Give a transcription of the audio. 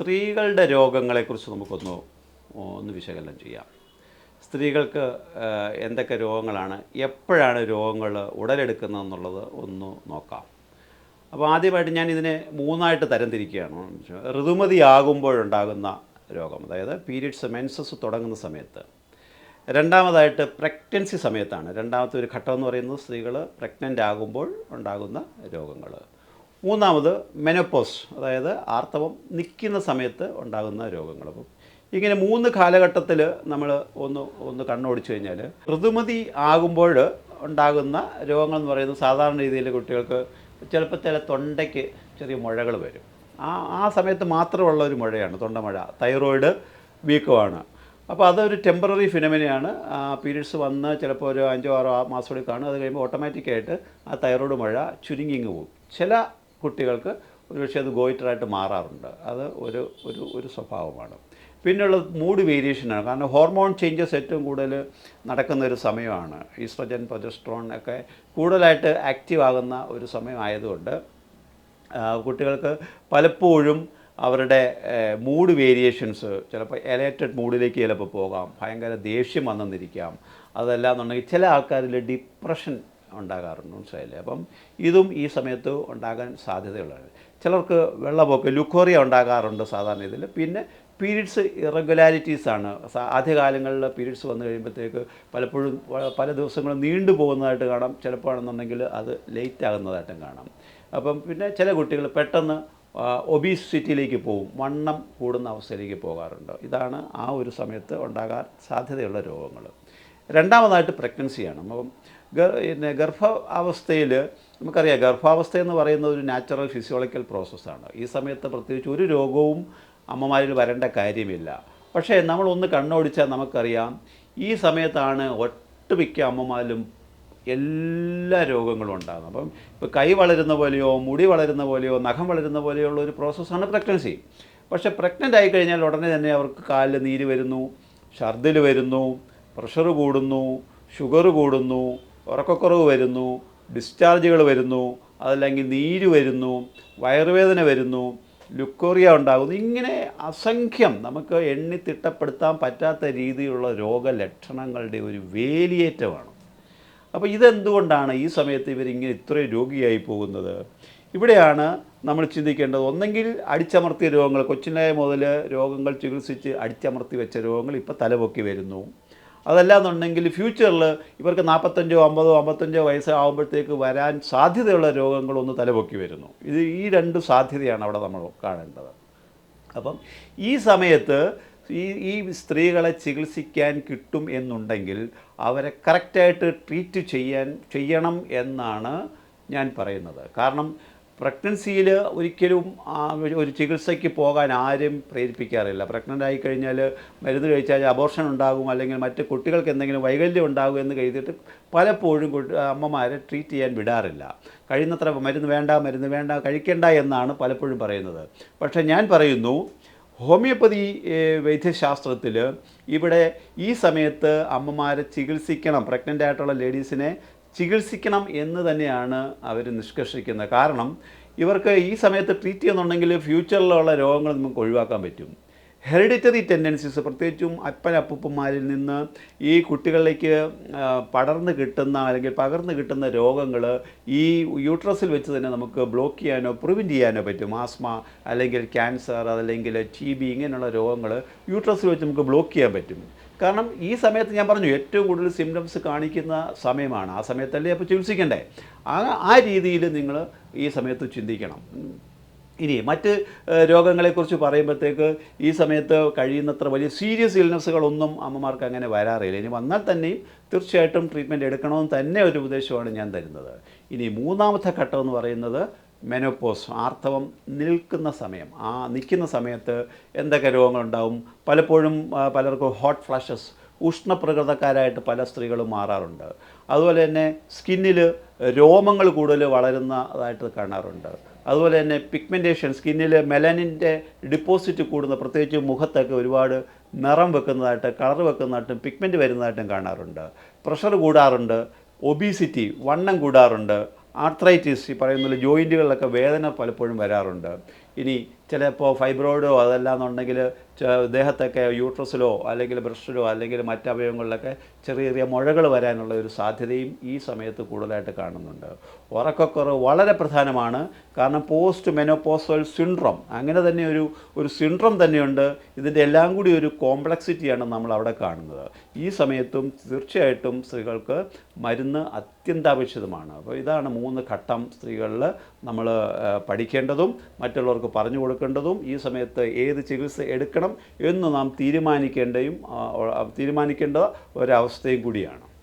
സ്ത്രീകളുടെ രോഗങ്ങളെക്കുറിച്ച് നമുക്കൊന്ന് ഒന്ന് വിശകലനം ചെയ്യാം. സ്ത്രീകൾക്ക് എന്തൊക്കെ രോഗങ്ങളാണ് എപ്പോഴാണ് രോഗങ്ങൾ ഉടലെടുക്കുന്നതെന്നുള്ളത് ഒന്ന് നോക്കാം. അപ്പോൾ ആദ്യമായിട്ട് ഞാൻ ഇതിനെ മൂന്നായിട്ട് തരംതിരിക്കുകയാണ്. ഋതുമതിയാകുമ്പോഴുണ്ടാകുന്ന രോഗം അതായത് പീരീഡ്സ് മെൻസസ് തുടങ്ങുന്ന സമയത്ത്. രണ്ടാമതായിട്ട് പ്രഗ്നൻസി സമയത്താണ്. രണ്ടാമത്തെ ഒരു ഘട്ടം എന്ന് പറയുന്നത് സ്ത്രീകൾ പ്രഗ്നന്റ് ആകുമ്പോൾ ഉണ്ടാകുന്ന രോഗങ്ങൾ മൂന്നാമത് മെനോപ്പോസ് അതായത് ആർത്തവം നിൽക്കുന്ന സമയത്ത് ഉണ്ടാകുന്ന രോഗങ്ങൾ. അപ്പം ഇങ്ങനെ മൂന്ന് കാലഘട്ടത്തിൽ നമ്മൾ ഒന്ന് ഒന്ന് കണ്ണോടിച്ചു കഴിഞ്ഞാൽ ഋതുമതി ആകുമ്പോൾ ഉണ്ടാകുന്ന രോഗങ്ങൾ എന്ന് പറയുന്നത് സാധാരണ രീതിയിൽ കുട്ടികൾക്ക് ചിലപ്പോൾ ചില തൊണ്ടയ്ക്ക് ചെറിയ മുഴകൾ വരും. ആ ആ സമയത്ത് മാത്രമുള്ള ഒരു മുഴയാണ് തൊണ്ടമഴ. തൈറോയിഡ് വീക്കമാണ്. അപ്പോൾ അതൊരു ടെമ്പററി ഫിനമിനയാണ് പീരീഡ്സ് വന്ന് ചിലപ്പോൾ ഒരു അഞ്ചോ ആറോ മാസം കൂടി കാണും. അത് കഴിയുമ്പോൾ ഓട്ടോമാറ്റിക്കായിട്ട് ആ തൈറോയിഡ് മഴ ചുരുങ്ങിങ്ങ് പോകും. ചില കുട്ടികൾക്ക് ഒരുപക്ഷെ അത് ഗോയിറ്ററായിട്ട് മാറാറുണ്ട്. അത് ഒരു ഒരു ഒരു സ്വഭാവമാണ്. പിന്നെയുള്ളത് മൂഡ് വേരിയേഷനാണ്. കാരണം ഹോർമോൺ ചേഞ്ചസ് ഏറ്റവും കൂടുതൽ നടക്കുന്ന ഒരു സമയമാണ്. ഈസ്ട്രജൻ പ്രൊജസ്ട്രോൺ ഒക്കെ കൂടുതലായിട്ട് ആക്റ്റീവ് ആകുന്ന ഒരു സമയമായതുകൊണ്ട് കുട്ടികൾക്ക് പലപ്പോഴും അവരുടെ മൂഡ് വേരിയേഷൻസ് ചിലപ്പോൾ എലേറ്റഡ് മൂഡിലേക്ക് ചിലപ്പോൾ പോകാം. ഭയങ്കര ദേഷ്യം വന്നെന്നിരിക്കാം അതല്ല എന്നുണ്ടെങ്കിൽ ചില ആൾക്കാരിൽ ഡിപ്രഷൻ ഉണ്ടാകാറുണ്ട് മനസ്സിലായില്ലേ? അപ്പം ഇതും ഈ സമയത്ത് ഉണ്ടാകാൻ സാധ്യതയുള്ളതാണ്. ചിലർക്ക് വെള്ളപ്പൊക്കം ലുക്കോറിയ ഉണ്ടാകാറുണ്ട് സാധാരണ ഇതിൽ. പിന്നെ പീരീഡ്സ് ഇറഗുലാരിറ്റീസ് ആണ്. ആദ്യകാലങ്ങളിൽ പീരീഡ്സ് വന്നു കഴിയുമ്പോഴത്തേക്ക് പലപ്പോഴും പല ദിവസങ്ങളും നീണ്ടു പോകുന്നതായിട്ട് കാണാം. ചിലപ്പോഴാണെന്നുണ്ടെങ്കിൽ അത് ലേറ്റ് ആകുന്നതായിട്ടും കാണാം. അപ്പം പിന്നെ ചില കുട്ടികൾ പെട്ടെന്ന് ഒബീസിറ്റിയിലേക്ക് പോകും. വണ്ണം കൂടുന്ന അവസ്ഥയിലേക്ക് പോകാറുണ്ട്. ഇതാണ് ആ ഒരു സമയത്ത് ഉണ്ടാകാൻ സാധ്യതയുള്ള രോഗങ്ങൾ. രണ്ടാമതായിട്ട് പ്രഗ്നൻസിയാണ്. അപ്പം ഗർ ഗർഭ അവസ്ഥയിൽ നമുക്കറിയാം ഗർഭാവസ്ഥ എന്ന് പറയുന്നത് ഒരു നാച്ചുറൽ ഫിസിയോളജിക്കൽ പ്രോസസ്സാണ് ഈ സമയത്ത് പ്രത്യേകിച്ച് ഒരു രോഗവും അമ്മമാരിൽ വരേണ്ട കാര്യമില്ല. പക്ഷേ നമ്മളൊന്ന് കണ്ണോടിച്ചാൽ നമുക്കറിയാം ഈ സമയത്താണ് ഒട്ടുമിക്ക അമ്മമാരിലും എല്ലാ രോഗങ്ങളും ഉണ്ടാകുന്നത്. അപ്പം ഇപ്പോൾ കൈ വളരുന്ന പോലെയോ മുടി വളരുന്ന പോലെയോ നഖം വളരുന്ന പോലെയോ ഉള്ള ഒരു പ്രോസസ്സാണ് പ്രഗ്നൻസി പക്ഷേ പ്രഗ്നന്റ് ആയി കഴിഞ്ഞാൽ ഉടനെ തന്നെ അവർക്ക് കാലിൽ നീര് വരുന്നു ഛർദിൽ വരുന്നു പ്രഷർ കൂടുന്നു ഷുഗർ കൂടുന്നു ഉറക്കക്കുറവ് വരുന്നു ഡിസ്ചാർജുകൾ വരുന്നു അതല്ലെങ്കിൽ നീര് വരുന്നു വയറുവേദന വരുന്നു ലുക്കോറിയ ഉണ്ടാകുന്നു. ഇങ്ങനെ അസംഖ്യം നമുക്ക് എണ്ണി തിട്ടപ്പെടുത്താൻ പറ്റാത്ത രീതിയിലുള്ള രോഗലക്ഷണങ്ങളുടെ ഒരു വേലിയേറ്റമാണ്. അപ്പോൾ ഇതെന്തുകൊണ്ടാണ് ഈ സമയത്ത് ഇവരിങ്ങനെ ഇത്രയും രോഗിയായി പോകുന്നത്? ഇവിടെയാണ് നമ്മൾ ചിന്തിക്കേണ്ടത്. ഒന്നെങ്കിൽ അടിച്ചമർത്തിയ രോഗങ്ങൾ കൊച്ചിനായ മുതൽ രോഗങ്ങൾ ചികിത്സിച്ച് അടിച്ചമർത്തി വെച്ച രോഗങ്ങൾ ഇപ്പോൾ തലപൊക്കി വരുന്നു. അതല്ല എന്നുണ്ടെങ്കിൽ ഫ്യൂച്ചറിൽ ഇവർക്ക് നാൽപ്പത്തഞ്ചോ അമ്പതോ അമ്പത്തഞ്ചോ വയസ്സ് ആകുമ്പോഴത്തേക്ക് വരാൻ സാധ്യതയുള്ള രോഗങ്ങളൊന്ന് തലപൊക്കി വരുന്നു. ഇത് ഈ രണ്ട് സാധ്യതയാണ് അവിടെ നമ്മൾ കാണേണ്ടത്. അപ്പം ഈ സമയത്ത് ഈ ഈ സ്ത്രീകളെ ചികിത്സിക്കാൻ കിട്ടും എന്നുണ്ടെങ്കിൽ അവരെ കറക്റ്റായിട്ട് ട്രീറ്റ് ചെയ്യാൻ ചെയ്യണം എന്നാണ് ഞാൻ പറയുന്നത്. കാരണം പ്രഗ്നൻസിയിൽ ഒരിക്കലും ഒരു- ചികിത്സയ്ക്ക് പോകാൻ ആരും പ്രേരിപ്പിക്കാറില്ല. പ്രഗ്നന്റ് ആയി കഴിഞ്ഞാൽ മരുന്ന് കഴിച്ചാൽ അബോർഷൻ ഉണ്ടാകും അല്ലെങ്കിൽ മറ്റ് കുട്ടികൾക്ക് എന്തെങ്കിലും വൈകല്യം ഉണ്ടാകും എന്ന് കരുതിയിട്ട് പലപ്പോഴും അമ്മമാരെ ട്രീറ്റ് ചെയ്യാൻ വിടാറില്ല. കഴിയുന്നത്ര മരുന്ന് വേണ്ട മരുന്ന് വേണ്ട കഴിക്കേണ്ട എന്നാണ് പലപ്പോഴും പറയുന്നത്. പക്ഷേ ഞാൻ പറയുന്നു ഹോമിയോപ്പതി വൈദ്യശാസ്ത്രത്തിൽ ഇവിടെ ഈ സമയത്ത് അമ്മമാരെ ചികിത്സിക്കണം പ്രഗ്നന്റ് ആയിട്ടുള്ള ലേഡീസിനെ ചികിത്സിക്കണം എന്ന് തന്നെയാണ് അവർ നിഷ്കർഷിക്കുന്നത്. കാരണം ഇവർക്ക് ഈ സമയത്ത് ട്രീറ്റ് ചെയ്യുന്നുണ്ടെങ്കിൽ ഫ്യൂച്ചറിലുള്ള രോഗങ്ങൾ നമുക്ക് ഒഴിവാക്കാൻ പറ്റും. ഹെറിഡിറ്ററി ടെൻഡൻസീസ് പ്രത്യേകിച്ചും അപ്പൻ അപ്പൂപ്പന്മാരിൽ നിന്ന് ഈ കുട്ടികളിലേക്ക് പടർന്ന് കിട്ടുന്ന അല്ലെങ്കിൽ പകർന്നു കിട്ടുന്ന രോഗങ്ങൾ ഈ യൂട്രസിൽ വെച്ച് തന്നെ നമുക്ക് ബ്ലോക്ക് ചെയ്യാനോ പ്രിവെന്റ് ചെയ്യാനോ പറ്റും. ആസ്മ അല്ലെങ്കിൽ ക്യാൻസർ അതല്ലെങ്കിൽ ടി ബി ഇങ്ങനെയുള്ള രോഗങ്ങൾ യൂട്രസിൽ വെച്ച് നമുക്ക് ബ്ലോക്ക് ചെയ്യാൻ പറ്റും. കാരണം ഈ സമയത്ത് ഞാൻ പറഞ്ഞു ഏറ്റവും കൂടുതൽ സിംറ്റംസ് കാണിക്കുന്ന സമയമാണ്. ആ സമയത്തല്ലേ അപ്പോൾ ചികിത്സിക്കണ്ടേ? ആ ആ രീതിയിൽ നിങ്ങൾ ഈ സമയത്ത് ചിന്തിക്കണം. ഇനി മറ്റ് രോഗങ്ങളെക്കുറിച്ച് പറയുമ്പോഴത്തേക്ക് ഈ സമയത്ത് കഴിയുന്നത്ര വലിയ സീരിയസ് ഇൽനെസ്സുകളൊന്നും അമ്മമാർക്ക് അങ്ങനെ വരാറില്ല. ഇനി വന്നാൽ തന്നെയും തീർച്ചയായിട്ടും ട്രീറ്റ്മെന്റ് എടുക്കണമെന്ന് തന്നെ ഒരു ഉപദേശമാണ് ഞാൻ തരുന്നത്. ഇനി മൂന്നാമത്തെ ഘട്ടം എന്ന് പറയുന്നത് മെനോപ്പോസ് ആർത്തവം നിൽക്കുന്ന സമയം. ആ നിൽക്കുന്ന സമയത്ത് എന്തൊക്കെ രോഗങ്ങളുണ്ടാവും? പലപ്പോഴും പലർക്കും ഹോട്ട് ഫ്ലാഷസ് ഉഷ്ണപ്രകൃതക്കാരായിട്ട് പല സ്ത്രീകളും മാറാറുണ്ട്. അതുപോലെ തന്നെ സ്കിന്നിൽ രോമങ്ങൾ കൂടുതൽ വളരുന്നതായിട്ട് കാണാറുണ്ട്. അതുപോലെ തന്നെ പിഗ്മെന്റേഷൻ സ്കിന്നിൽ മെലനിന്റെ ഡിപ്പോസിറ്റ് കൂടുന്ന പ്രത്യേകിച്ച് മുഖത്തൊക്കെ ഒരുപാട് നിറം വെക്കുന്നതായിട്ട് കളർ വെക്കുന്നതായിട്ടും പിഗ്മെന്റ് വരുന്നതായിട്ടും കാണാറുണ്ട്. പ്രഷർ കൂടാറുണ്ട് ഒബീസിറ്റി വണ്ണം കൂടാറുണ്ട് ആർത്രൈറ്റിസ് ഈ പറയുന്ന ജോയിന്റുകളിലൊക്കെ വേദന പലപ്പോഴും വരാറുണ്ട്. ഇനി ചിലപ്പോൾ ഫൈബ്രോയിഡോ അതല്ലാന്നുണ്ടെങ്കിൽ ച- ദേഹത്തൊക്കെ യൂട്രസിലോ അല്ലെങ്കിൽ ബ്രഷിലോ അല്ലെങ്കിൽ മറ്റ് അവയവങ്ങളിലൊക്കെ ചെറിയ ചെറിയ മുഴകൾ വരാനുള്ള ഒരു സാധ്യതയും ഈ സമയത്ത് കൂടുതലായിട്ട് കാണുന്നുണ്ട്. ഉറക്കക്കുറവ് വളരെ പ്രധാനമാണ്. കാരണം പോസ്റ്റ് മെനോപോസൽ സിൻഡ്രോം അങ്ങനെ തന്നെ ഒരു ഒരു സിൻഡ്രോം തന്നെയുണ്ട്. ഇതിന്റെ എല്ലാം കൂടി ഒരു കോംപ്ലക്സിറ്റിയാണ് നമ്മൾ അവിടെ കാണുന്നത്. ഈ സമയത്തും തീർച്ചയായിട്ടും സ്ത്രീകൾക്ക് മരുന്ന് അത്യന്താപേക്ഷിതമാണ്. അപ്പോൾ ഇതാണ് മൂന്ന് ഘട്ടം സ്ത്രീകളിൽ നമ്മൾ പഠിക്കേണ്ടതും മറ്റുള്ളവർക്ക് പറഞ്ഞു കൊടുക്കേണ്ടതും. ഈ സമയത്ത് ഏത് ചികിത്സ എടുക്കണം എന്ന് നാം തീരുമാനിക്കേണ്ടയും ആ, തീരുമാനിക്കേണ്ട ഒരവസ്ഥയും കൂടിയാണ്.